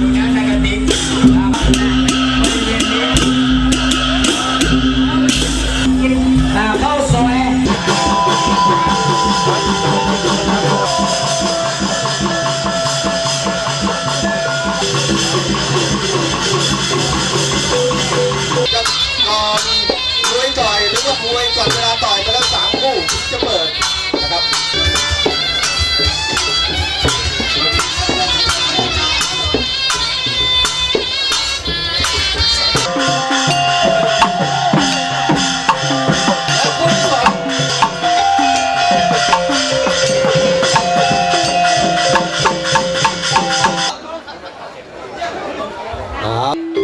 ดูนะในกระติกครับบริเวณนี้อ่าเข้าซอยกับก่อนมวยต่อยหรือว่ามวยก่อนเวลาต่อยไปแล้วสามคู่จะเปิดนะครับ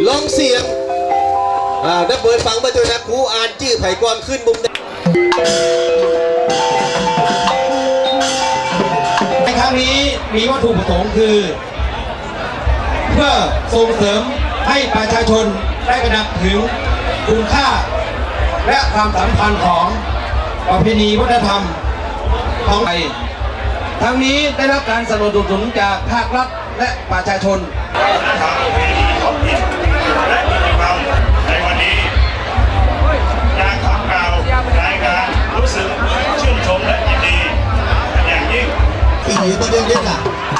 ลองเสียงอ่านักเบิร์ดฟังมาด้วยนะครูอ่านจื้อไผ่กรขึ้นมุมแดงในครั้งนี้มีวัตถุประสงค์คือ เพื่อส่งเสริมให้ประชาชนได้กระดับถึงคุณค่า และความสำคัญของประเพณีวัฒนธรรมของไทยทั้งนี้ได้รับการสนับสนุนจากภาครัฐและประชาชน Itu dia.